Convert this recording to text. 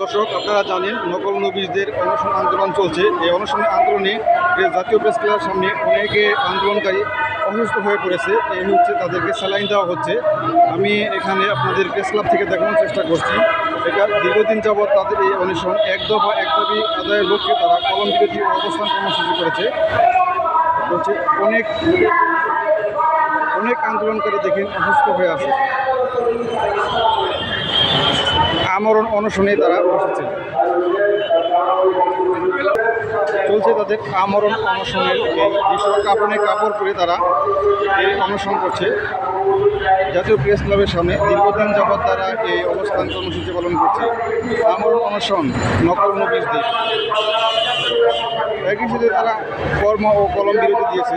দর্শক, আপনারা জানেন নকল নবীজদের অনশন আন্দোলন চলছে। এই অনশন আন্দোলনে জাতীয় প্রেস ক্লাবের সামনে অনেকে আন্দোলনকারী অসুস্থ হয়ে পড়েছে। এই হচ্ছে তাদেরকে স্যালাইন দেওয়া হচ্ছে। আমি এখানে আপনাদের প্রেস ক্লাব থেকে দেখানোর চেষ্টা করছি। এটা দীর্ঘদিন যাবৎ তাদের এই অনশন এক দফা, এক দাবি আদায়ের লক্ষ্যে তারা কলম বিরোধী অবস্থান কর্মসূচি করেছে। বলছে, অনেক অনেক আন্দোলনকারী দেখেন অসুস্থ হয়ে আছে। আমরণ অনশনে তারা বসেছে চলছে তাদের আমরণ অনশনের এই কাপড়ে কাপড় পরে তারা এই অনশন করছে। জাতীয় প্রেস ক্লাবের সামনে দীর্ঘদিন যাবৎ তারা এই অবস্থান কর্মসূচি পালন করছে। আমরণ অনশন নকল নবীজদের একই সাথে তারা কর্ম ও কলম বিরতি দিয়েছে।